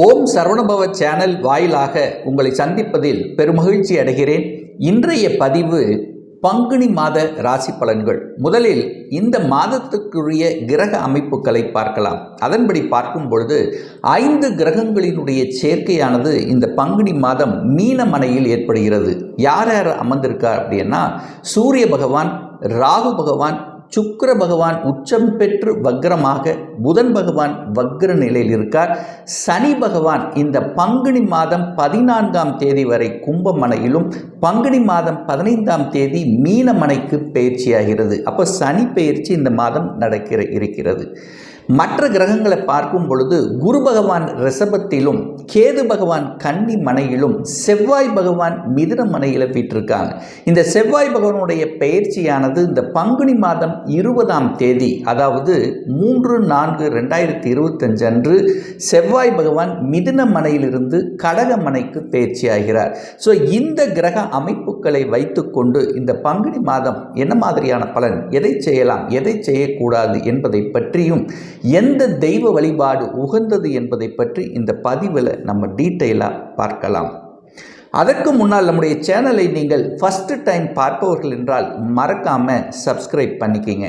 ஓம் Saravanabhava channel வாயிலாக உங்களை சந்திப்பதில் பெருமகிழ்ச்சி அடைகிறேன். இன்றைய பதிவு பங்குனி மாத ராசி பலன்கள். முதலில் இந்த மாதத்துக்குரிய கிரக அமைப்புகளை பார்க்கலாம். அதன்படி பார்க்கும் பொழுது ஐந்து கிரகங்களினுடைய சேர்க்கையானது இந்த பங்குனி மாதம் மீனமனையில் ஏற்படுகிறது. யார் யார் அமர்ந்திருக்கார் அப்படின்னா சூரிய பகவான் ராகு பகவான் சுக்கர பகவான் உச்சம் பெற்று வக்ரமாக புதன் பகவான் வக்ர நிலையில் இருக்கார். சனி பகவான் இந்த பங்குனி மாதம் பதினான்காம் தேதி வரை கும்பமனையிலும் பங்குனி மாதம் பதினைந்தாம் தேதி மீனமனைக்கு பயிற்சியாகிறது. அப்போ சனி பயிற்சி இந்த மாதம் நடக்கிற இருக்கிறது. மற்ற கிரகங்களை பார்க்கும் பொழுது குரு பகவான் ரிஷபத்திலும் கேது பகவான் கன்னி மனையிலும் செவ்வாய் பகவான் மிதுன மனையில் வீட்டிருக்காங்க இந்த செவ்வாய் பகவானுடைய பயிற்சியானது இந்த பங்குனி மாதம் இருபதாம் தேதி அதாவது மூன்று நான்கு ரெண்டாயிரத்தி இருபத்தஞ்சு அன்று செவ்வாய் பகவான் மிதுன மனையிலிருந்து கடக மனைக்கு பயிற்சியாகிறார் ஸோ இந்த கிரக அமைப்புகளை வைத்துக்கொண்டு இந்த பங்குனி மாதம் என்ன மாதிரியான பலன்? எதை செய்யலாம்? எதை செய்யக்கூடாது என்பதை பற்றியும் எந்த தெய்வ வழிபாடு உகந்தது என்பதை பற்றி இந்த பதிவில் நம்ம டீட்டெயிலாக பார்க்கலாம். அதற்கு முன்னால் நம்முடைய சேனலை நீங்கள் ஃபஸ்ட்டு டைம் பார்ப்பவர்கள் என்றால் மறக்காமல் சப்ஸ்கிரைப் பண்ணிக்கிங்க.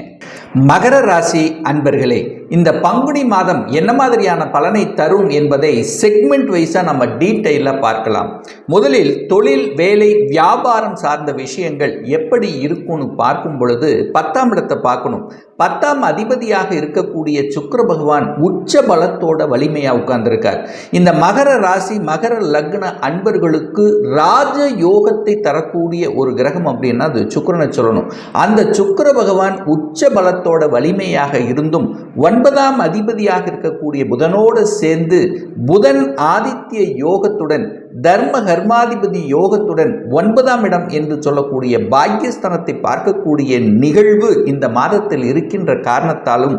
மகர ராசி அன்பர்களே இந்த பங்குனி மாதம் என்ன மாதிரியான பலனை தரும் என்பதை செக்மெண்ட் வைஸாக நம்ம டீட்டெயிலாக பார்க்கலாம். முதலில் தொழில் வேலை வியாபாரம் சார்ந்த விஷயங்கள் எப்படி இருக்கும்னு பார்க்கும் பொழுது பத்தாம் இடத்தை பார்க்கணும். பத்தாம் அதிபதியாக இருக்கக்கூடிய சுக்கர பகவான் உச்ச பலத்தோட வலிமையாக உட்கார்ந்துருக்கார். இந்த மகர ராசி மகர லக்ன அன்பர்களுக்கு ராஜ யோகத்தை தரக்கூடிய ஒரு கிரகம் அப்படின்னா அது சுக்கரனை சொல்லணும். அந்த சுக்கர பகவான் உச்ச பலத்தோட வலிமையாக இருந்தும் ஒன்பதாம் அதிபதியாக இருக்கக்கூடிய புதனோடு சேர்ந்து புதன் ஆதித்ய யோகத்துடன் தர்ம கர்மாதிபதி யோகத்துடன் ஒன்பதாம் இடம் என்று சொல்லக்கூடிய பாக்கியஸ்தானத்தை பார்க்கக்கூடிய நிகழ்வு இந்த மாதத்தில் இருக்கின்ற காரணத்தாலும்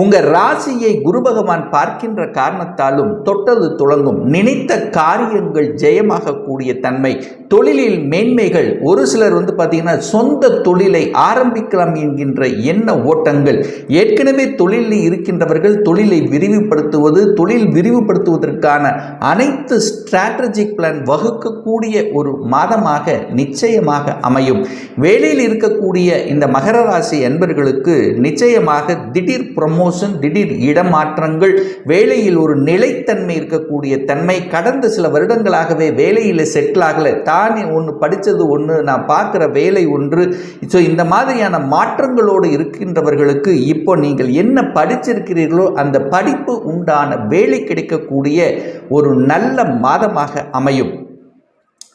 உங்கள் ராசியை குரு பகவான் பார்க்கின்ற காரணத்தாலும் தொட்டது துளங்கும். நினைத்த காரியங்கள் ஜெயமாகக்கூடிய தன்மை தொழிலில் மேன்மைகள். ஒரு சிலர் வந்து பார்த்தீங்கன்னா சொந்த தொழிலை ஆரம்பிக்கலாம் என்கின்ற எண்ண ஓட்டங்கள். ஏற்கனவே தொழிலில் இருக்கின்றவர்கள் தொழிலை விரிவுபடுத்துவது தொழில் விரிவுபடுத்துவதற்கான அனைத்து ஸ்ட்ராட்டஜிக் பிளான் வகுக்கக்கூடிய ஒரு மாதமாக நிச்சயமாக அமையும். வேலையில் இருக்கக்கூடிய இந்த மகர ராசி என்பர்களுக்கு நிச்சயமாக திடீர் ப்ரமோஷன் திடீர் இடமாற்றங்கள் வேலையில் ஒரு நிலைத்தன்மை இருக்கக்கூடிய தன்மை. கடந்த சில வருடங்களாகவே வேலையில் செட்டில் ஆகலை. தானே ஒன்று படித்தது ஒன்று நான் பார்க்குற வேலை ஒன்று. ஸோ இந்த மாதிரியான மாற்றங்களோடு இருக்கின்றவர்களுக்கு இப்போ நீங்கள் என்ன படிச்சிருக்கிறீர்களோ அந்த படிப்பு உண்டான வேலை கிடைக்கக்கூடிய ஒரு நல்ல மாதமாக அமையும்.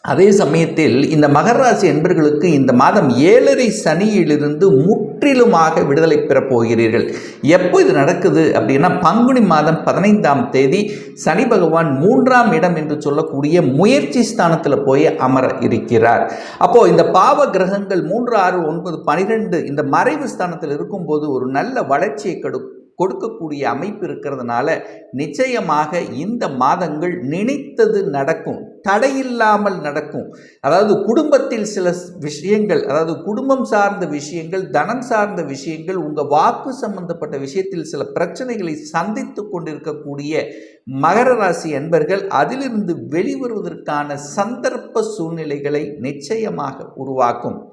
அதே சமயத்தில் இந்த மகராசி என்பர்களுக்கு இந்த மாதம் ஏழரை சனியிலிருந்து முற்றிலுமாக விடுதலை பெறப் போகிறீர்கள். எப்போ இது நடக்குது அப்படின்னா பங்குனி மாதம் பதினைந்தாம் தேதி சனி பகவான் மூன்றாம் இடம் என்று சொல்லக்கூடிய முயற்சி ஸ்தானத்தில் போய் அமர இருக்கிறார். அப்போ இந்த பாவ கிரகங்கள் மூன்று ஆறு ஒன்பது பனிரெண்டு இந்த மறைவு ஸ்தானத்தில் இருக்கும்போது ஒரு நல்ல வளர்ச்சியை கெடு கொடுக்கக்கூடிய அமைப்பு இருக்கிறதுனால நிச்சயமாக இந்த மாதங்கள் நினைத்தது நடக்கும். தடையில்லாமல் நடக்கும். அதாவது குடும்பத்தில் சில விஷயங்கள் அதாவது குடும்பம் சார்ந்த விஷயங்கள் தனம் சார்ந்த விஷயங்கள் உங்கள் வாக்கு சம்பந்தப்பட்ட விஷயத்தில் சில பிரச்சனைகளை சந்தித்து கொண்டிருக்கக்கூடிய மகர ராசி என்பர்கள் அதிலிருந்து வெளிவருவதற்கான சந்தர்ப்ப சூழ்நிலைகளை நிச்சயமாக உருவாக்கும்.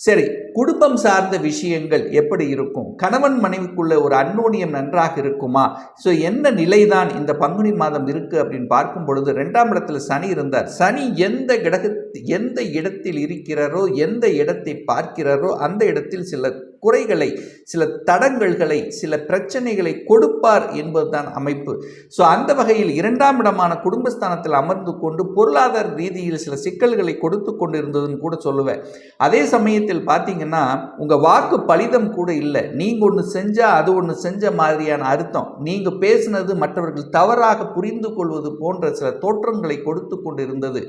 சரி குடும்பம் சார்ந்த விஷயங்கள் எப்படி இருக்கும்? கணவன் மனைவிக்குள்ள ஒரு அன்னோனியம் நன்றாக இருக்குமா? ஸோ என்ன நிலைதான் இந்த பங்குனி மாதம் இருக்குது அப்படின்னு பார்க்கும் பொழுது ரெண்டாம் இடத்துல சனி இருந்தார். சனி எந்த கிரக எந்த இடத்தில் இருக்கிறாரோ எந்த இடத்தை பார்க்கிறாரோ அந்த இடத்தில் சில குறைகளை சில தடங்கல்களை சில பிரச்சனைகளை கொடுப்பார் என்பதுதான் அமைப்பு. ஸோ அந்த வகையில் இரண்டாம் இடமான குடும்பஸ்தானத்தில் அமர்ந்து கொண்டு பொருளாதார ரீதியில் சில சிக்கல்களை கொடுத்து கொண்டு இருந்ததுன்னு கூட சொல்லுவேன். அதே சமயத்தில் பார்த்தீங்கன்னா உங்கள் வாக்கு பலிதம் கூட இல்லை. நீங்கள் ஒன்று செஞ்சால் அது ஒன்று செஞ்ச மாதிரியான அர்த்தம். நீங்கள் பேசினது மற்றவர்கள் தவறாக புரிந்து கொள்வது போன்ற சில தோற்றங்களை கொடுத்து கொண்டு இருந்தது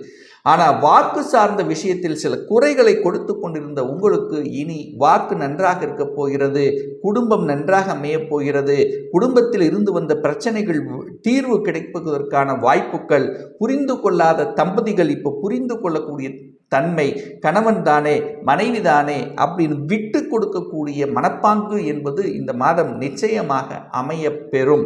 ஆனால் வாக்கு சார்ந்த விஷயத்தில் சில குறைகளை கொடுத்து கொண்டிருந்த உங்களுக்கு இனி வாக்கு நன்றாக இருக்க போகிறது குடும்பம் நன்றாக அமையப் போகிறது குடும்பத்தில் இருந்து வந்த பிரச்சனைகள் தீர்வு கிடைப்பதற்கான வாய்ப்புகள் புரிந்து கொள்ளாத தம்பதிகள் இப்போ புரிந்து கொள்ளக்கூடிய தன்மை கணவன் தானே மனைவி தானே அப்படின்னு விட்டு கொடுக்கக்கூடிய மனப்பாங்கு என்பது இந்த மாதம் நிச்சயமாக அமைய பெறும்.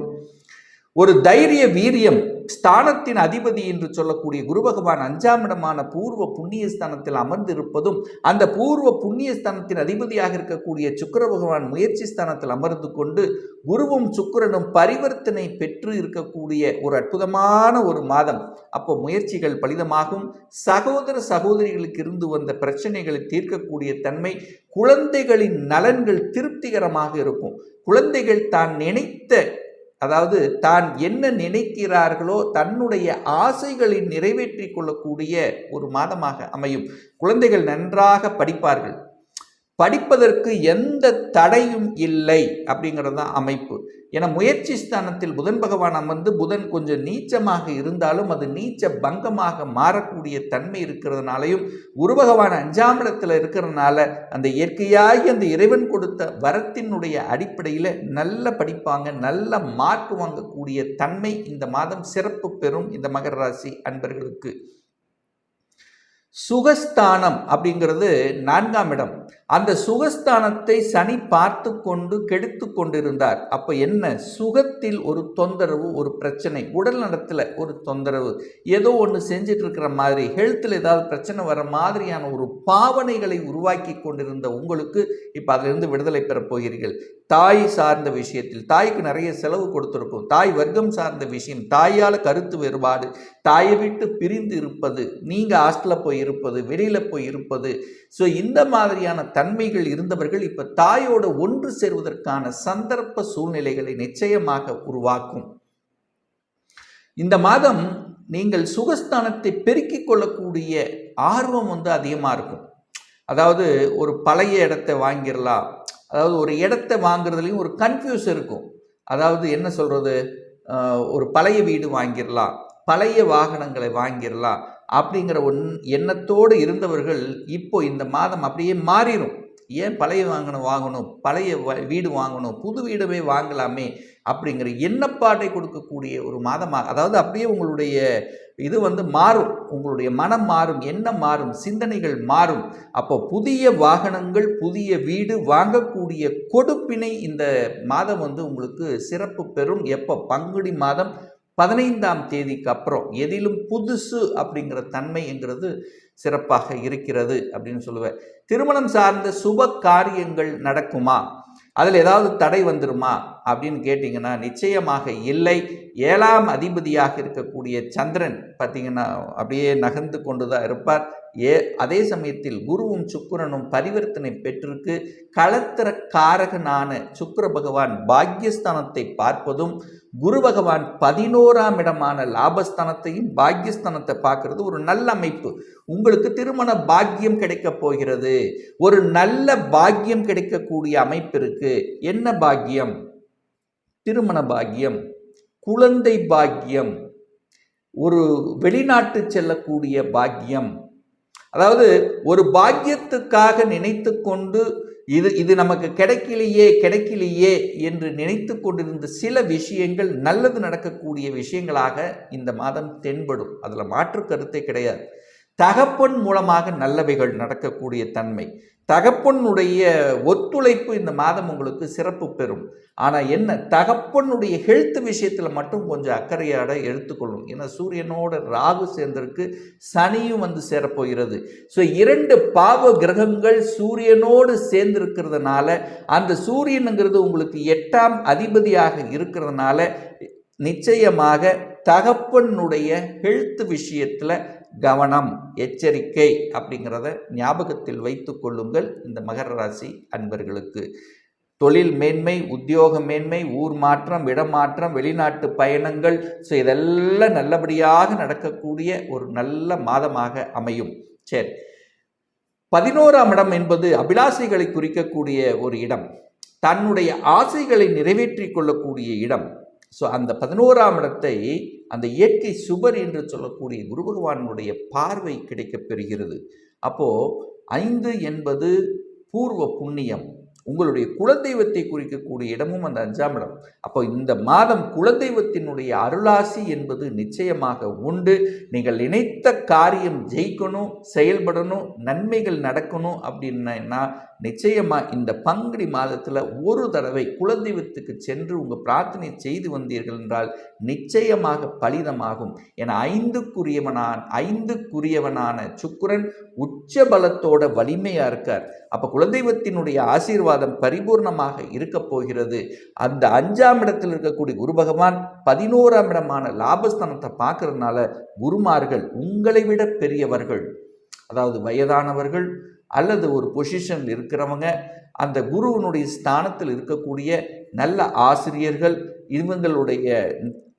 ஒரு தைரிய வீரியம் ஸ்தானத்தின் அதிபதி என்று சொல்லக்கூடிய குரு பகவான் அஞ்சாம் இடமான பூர்வ புண்ணிய ஸ்தானத்தில் அமர்ந்திருப்பதும் அந்த பூர்வ புண்ணிய ஸ்தானத்தின் அதிபதியாக இருக்கக்கூடிய சுக்கர பகவான் முயற்சி ஸ்தானத்தில் அமர்ந்து கொண்டு குருவும் சுக்கிரனும் பரிவர்த்தனை பெற்று இருக்கக்கூடிய ஒரு அற்புதமான ஒரு மாதம். அப்போ முயற்சிகள் பலிதமாகும். சகோதர சகோதரிகளுக்கு இருந்து வந்த பிரச்சனைகளை தீர்க்கக்கூடிய தன்மை குழந்தைகளின் நலன்கள் திருப்திகரமாக இருக்கும். குழந்தைகள் தான் நினைத்த அதாவது தான் என்ன நினைக்கிறார்களோ தன்னுடைய ஆசைகளை நிறைவேற்றி கொள்ளக்கூடிய ஒரு மாதமாக அமையும். குழந்தைகள் நன்றாக படிப்பார்கள். படிப்பதற்கு எந்த தடையும் இல்லை அப்படிங்கிறது தான் அமைப்பு. ஏன்னா முயற்சி ஸ்தானத்தில் புதன் பகவான் அமர்ந்து புதன் கொஞ்சம் நீச்சமாக இருந்தாலும் அது நீச்ச பங்கமாக மாறக்கூடிய தன்மை இருக்கிறதுனாலையும் குரு பகவான் அஞ்சாம் இடத்துல இருக்கிறதுனால அந்த இயற்கையாகி அந்த இறைவன் கொடுத்த வரத்தினுடைய அடிப்படையில் நல்ல படிப்பாங்க நல்ல மார்க் வாங்கக்கூடிய தன்மை இந்த மாதம் சிறப்பு பெறும் இந்த மகர ராசி அன்பர்களுக்கு. சுகஸ்தானம் அப்படிங்கிறது நான்காம் இடம். அந்த சுகஸ்தானத்தை சனி பார்த்து கொண்டு கெடுத்து கொண்டிருந்தார். அப்போ என்ன? சுகத்தில் ஒரு தொந்தரவு ஒரு பிரச்சனை உடல் நலத்தில் ஒரு தொந்தரவு ஏதோ ஒன்று செஞ்சிட்டு இருக்கிற மாதிரி ஹெல்த்தில் ஏதாவது பிரச்சனை வர மாதிரியான ஒரு பாவனைகளை உருவாக்கி கொண்டிருந்த உங்களுக்கு இப்போ அதிலிருந்து விடுதலை பெறப் போகிறீர்கள். தாய் சார்ந்த விஷயத்தில் தாய்க்கு நிறைய செலவு கொடுத்துருக்கும். தாய் வர்க்கம் சார்ந்த விஷயம் தாயால் கருத்து வேறுபாடு தாயை விட்டு பிரிந்து இருப்பது நீங்கள் ஹாஸ்டலில் போய் இருப்பது வெளியில் போய் இருப்பது ஸோ இந்த மாதிரியான தன்மைகள் இருந்தவர்கள் இப்போ தாயோடு ஒன்று சேர்வதற்கான சந்தர்ப்ப சூழ்நிலைகளை நிச்சயமாக உருவாக்கும். இந்த மாதம் நீங்கள் சுகஸ்தானத்தை பெருக்கிக் கொள்ளக்கூடிய ஆர்வம் வந்து அதிகமாக இருக்கும். அதாவது ஒரு பழைய இடத்தை வாங்கிடலாம் அதாவது ஒரு இடத்தை வாங்குறதுலேயும் ஒரு கன்ஃபியூஸ் இருக்கும். அதாவது என்ன சொல்கிறது ஒரு பழைய வீடு வாங்கிடலாம் பழைய வாகனங்களை வாங்கிடலாம் அப்படிங்கிற ஒன் எண்ணத்தோடு இருந்தவர்கள் இப்போ இந்த மாதம் அப்படியே மாறிடும் ஏன் பழைய வாங்கணும் வாங்கணும் பழைய வ- வீடு வாங்கணும் புது வீடவே வாங்கலாமே அப்படிங்கிற எண்ணப்பாட்டை கொடுக்கக்கூடிய ஒரு மாதமாக அதாவது அப்படியே உங்களுடைய இது வந்து மாறும். உங்களுடைய மனம் மாறும் எண்ணம் மாறும் சிந்தனைகள் மாறும். அப்போ புதிய வாகனங்கள் புதிய வீடு வாங்கக்கூடிய கொடுப்பினை இந்த மாதம் வந்து உங்களுக்கு சிறப்பு பெறும். எப்போ? பங்குடி மாதம் பதினைந்தாம் தேதிக்கு அப்புறம் எதிலும் புதுசு அப்படிங்கிற தன்மைங்கிறது சிறப்பாக இருக்கிறது அப்படின்னு சொல்லுவேன். திருமணம் சார்ந்த சுப காரியங்கள் நடக்குமா? அதில் ஏதாவது தடை வந்துருமா? அப்படின்னு கேட்டிங்கன்னா நிச்சயமாக இல்லை. ஏழாம் அதிபதியாக இருக்கக்கூடிய சந்திரன் பார்த்தீங்கன்னா அப்படியே நகர்ந்து கொண்டு தான் இருப்பார். ஏ அதே சமயத்தில் குருவும் சுக்கரனும் பரிவர்த்தனை பெற்றிருக்கு. களத்திர காரகனான சுக்கிர பகவான் பாக்யஸ்தானத்தை பார்ப்பதும் குரு பகவான் பதினோராம் இடமான லாபஸ்தானத்தையும் பாக்யஸ்தானத்தை பார்க்கறது ஒரு நல்ல அமைப்பு. உங்களுக்கு திருமண பாக்கியம் கிடைக்கப் போகிறது. ஒரு நல்ல பாக்கியம் கிடைக்கக்கூடிய அமைப்பு இருக்கு. என்ன பாக்கியம்? திருமண பாக்கியம் குழந்தை பாக்கியம் ஒரு வெளிநாட்டு செல்லக்கூடிய பாக்கியம் அதாவது ஒரு பாக்கியத்துக்காக நினைத்து கொண்டு இது இது நமக்கு கிடைக்கலையே கிடைக்கலையே என்று நினைத்து கொண்டிருந்த சில விஷயங்கள் நல்லது நடக்கக்கூடிய விஷயங்களாக இந்த மாதம் தென்படும். அதில் மாற்று கருத்தே கிடையாது. தகப்பன் மூலமாக நல்லவைகள் நடக்கக்கூடிய தன்மை. தகப்பனுடைய ஒத்துழைப்பு இந்த மாதம் உங்களுக்கு சிறப்பு பெறும். ஆனால் என்ன தகப்பனுடைய ஹெல்த் விஷயத்தில் மட்டும் கொஞ்சம் அக்கறையாட எடுத்துக்கொள்ளும். ஏன்னா சூரியனோட ராகு சேர்ந்திருக்கு சனியும் வந்து சேரப்போகிறது. ஸோ இரண்டு பாவ கிரகங்கள் சூரியனோடு சேர்ந்திருக்கிறதுனால அந்த சூரியனுங்கிறது உங்களுக்கு எட்டாம் அதிபதியாக இருக்கிறதுனால நிச்சயமாக தகப்பனுடைய ஹெல்த் விஷயத்தில் கவனம் எச்சரிக்கை அப்படிங்கிறத ஞாபகத்தில் வைத்து கொள்ளுங்கள் இந்த மகர ராசி அன்பர்களுக்கு. தொழில் மேன்மை உத்தியோக மேன்மை ஊர் மாற்றம் இடமாற்றம் வெளிநாட்டு பயணங்கள் ஸோ இதெல்லாம் நல்லபடியாக நடக்கக்கூடிய ஒரு நல்ல மாதமாக அமையும். சரி. பதினோராம் இடம் என்பது அபிலாசைகளை குறிக்கக்கூடிய ஒரு இடம். தன்னுடைய ஆசைகளை நிறைவேற்றிக் கொள்ளக்கூடிய இடம். ஸோ அந்த பதினோராம் இடத்தை அந்த இயற்கை சுபர் என்று சொல்லக்கூடிய குரு பகவானுடைய பார்வை கிடைக்கப் பெறுகிறது. அப்போது ஐந்து என்பது பூர்வ புண்ணியம். உங்களுடைய குலதெய்வத்தை குறிக்கக்கூடிய இடமும் அந்த அஞ்சாம் இடம். அப்போ இந்த மாதம் குலதெய்வத்தினுடைய அருளாசி என்பது நிச்சயமாக உண்டு. நீங்கள் நினைத்த காரியம் ஜெயிக்கணும் செயல்படணும் நன்மைகள் நடக்கணும் அப்படின்னா நிச்சயமாக இந்த பங்குனி மாதத்தில் ஒரு தடவை குலதெய்வத்துக்கு சென்று உங்கள் பிரார்த்தனை செய்து வந்தீர்கள் என்றால் நிச்சயமாக பலிதமாகும். என ஐந்துக்குரியவனான் ஐந்துக்குரியவனான சுக்கரன் உச்ச பலத்தோட வலிமையாக இருக்கார். அப்போ குலதெய்வத்தினுடைய ஆசீர்வாதம் பரிபூர்ணமாக இருக்க போகிறது. அந்த அஞ்சாம் இடத்தில் இருக்கக்கூடிய குரு பகவான் பதினோராம் இடமான லாபஸ்தானத்தை பார்க்கறதுனால குருமார்கள் உங்களை விட பெரியவர்கள். அதாவது வயதானவர்கள் அல்லது ஒரு பொசிஷனில் இருக்கிறவங்க அந்த குருவினுடைய ஸ்தானத்தில் இருக்கக்கூடிய நல்ல ஆசிரியர்கள் இவங்களுடைய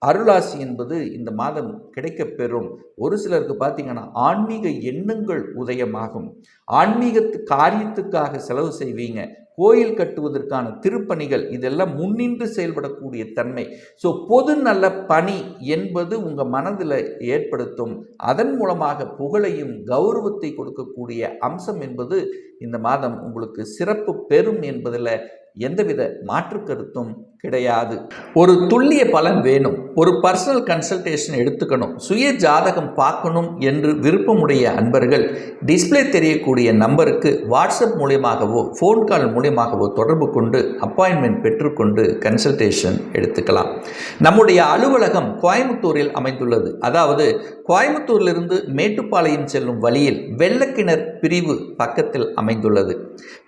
அருளாசி என்பது இந்த மாதம் கிடைக்கப் பெறும் ஒரு சிலருக்கு பார்த்தீங்கன்னா ஆன்மீக எண்ணங்கள் உதயமாகும். ஆன்மீகத்து காரியத்துக்காக செலவு செய்வீங்க. கோயில் கட்டுவதற்கான திருப்பணிகள் இதெல்லாம் முன்னின்று செயல்படக்கூடிய தன்மை. ஸோ பொது நல்ல பணி என்பது உங்கள் மனதில் ஏற்படுத்தும். அதன் மூலமாக புகழையும் கௌரவத்தை கொடுக்கக்கூடிய அம்சம் என்பது இந்த மாதம் உங்களுக்கு சிறப்பு பெறும் என்பதில் எந்தவித மாற்று கருத்தும் கிடையாது. ஒரு துல்லிய பலன் வேணும். ஒரு பர்சனல் கன்சல்டேஷன் எடுத்துக்கணும். சுய ஜாதகம் பார்க்கணும் என்று விருப்பமுடைய அன்பர்கள் டிஸ்ப்ளே தெரியக்கூடிய நம்பருக்கு வாட்ஸ்அப் மூலியமாகவோ ஃபோன் கால் மூலியமாகவோ தொடர்பு கொண்டு அப்பாயின்மெண்ட் பெற்றுக்கொண்டு கன்சல்டேஷன் எடுத்துக்கலாம். நம்முடைய அலுவலகம் கோயம்புத்தூரில் அமைந்துள்ளது. அதாவது கோயம்புத்தூரிலிருந்து மேட்டுப்பாளையம் செல்லும் வழியில் வெள்ளக்கிணர் பிரிவு பக்கத்தில் அமைந்துள்ளது.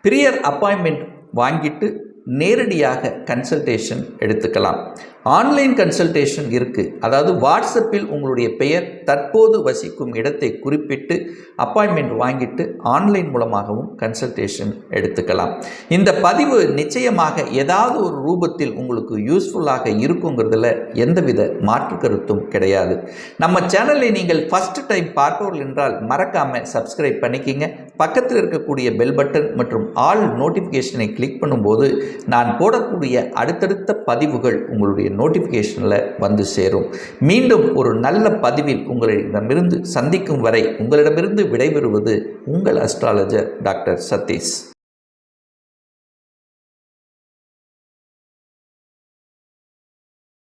பிரியர் அப்பாயின்மெண்ட் வாங்கிட்டு நேரடியாக கன்சல்டேஷன் எடுத்துக்கலாம். ஆன்லைன் கன்சல்டேஷன் இருக்குது அதாவது வாட்ஸ்அப்பில் உங்களுடைய பெயர் தற்போது வசிக்கும் இடத்தை குறிப்பிட்டு அப்பாயின்மெண்ட் வாங்கிட்டு ஆன்லைன் மூலமாகவும் கன்சல்டேஷன் எடுத்துக்கலாம். இந்த பதிவு நிச்சயமாக ஏதாவது ஒரு ரூபத்தில் உங்களுக்கு யூஸ்ஃபுல்லாக இருக்குங்கிறதுல எந்தவித மாற்று கருத்தும் கிடையாது. நம்ம சேனலை நீங்கள் ஃபஸ்ட் டைம் பார்ப்பவர்கள் என்றால் மறக்காமல் சப்ஸ்கிரைப் பண்ணிக்கிங்க. பக்கத்தில் இருக்கக்கூடிய பெல் பட்டன் மற்றும் ஆல் நோட்டிஃபிகேஷனை கிளிக் பண்ணும்போது நான் போடக்கூடிய அடுத்தடுத்த பதிவுகள் உங்களுடைய நோட்டிஃபிகேஷனில் வந்து சேரும். மீண்டும் ஒரு நல்ல பதிவில் உங்களிடமிருந்து சந்திக்கும் வரை உங்களிடமிருந்து விடைபெறுவது உங்கள் அஸ்ட்ராலஜர் டாக்டர் சதீஷ்.